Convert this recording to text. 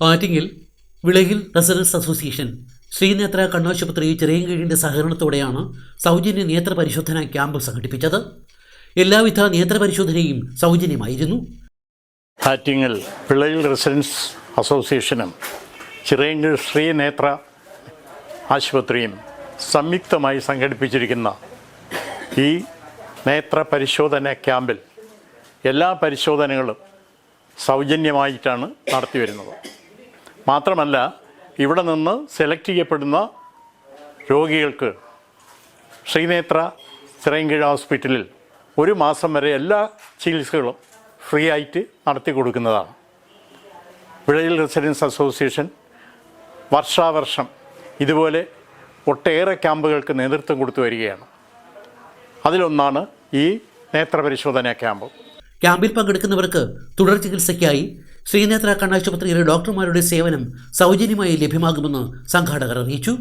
ആറ്റിങ്ങിൽ വിളയിൽ residence association Sreenethra കണ്ണാശുപത്രി ചെറിയങ്കീഴിന്റെ സഹകരണത്തോടെയാണ് സൗജന്യ നേത്ര പരിശോധന ക്യാമ്പ് സംഘടിപ്പിച്ചത്. എല്ലാവിധ നേത്ര പരിശോധനയും സൗജന്യമായിരുന്നു. ആറ്റിങ്ങൽ പിള്ളയിൽ റെസിഡൻസ് അസോസിയേഷനും ചിറയങ്കിൽ ശ്രീനേത്ര ആശുപത്രിയും സംയുക്തമായി സംഘടിപ്പിച്ചിരിക്കുന്ന ഈ നേത്ര പരിശോധന ക്യാമ്പിൽ എല്ലാ പരിശോധനകളും സൗജന്യമായിട്ടാണ് നടത്തി വരുന്നത്. മാത്രമല്ല ഇവിടെ നിന്ന് സെലക്ട് ചെയ്യപ്പെടുന്ന രോഗികൾക്ക് ശ്രീനേത്ര ചിറയൻകീഴ ഹോസ്പിറ്റലിൽ ഒരു മാസം വരെ എല്ലാ ചികിത്സകളും ഫ്രീ ആയിട്ട് നടത്തി കൊടുക്കുന്നതാണ്. വിളയിൽ റെസിഡൻസ് അസോസിയേഷൻ വർഷാവർഷം ഇതുപോലെ ഒട്ടേറെ ക്യാമ്പുകൾക്ക് നേതൃത്വം കൊടുത്തു വരികയാണ്. അതിലൊന്നാണ് ഈ നേത്രപരിശോധന ക്യാമ്പ്. ക്യാമ്പിൽ പങ്കെടുക്കുന്നവർക്ക് തുടർ ചികിത്സയ്ക്കായി ശ്രീനേത്ര കണ്ണാശുപത്രിയിലെ ഡോക്ടർമാരുടെ സേവനം സൗജന്യമായി ലഭ്യമാകുമെന്ന് സംഘാടകർ അറിയിച്ചു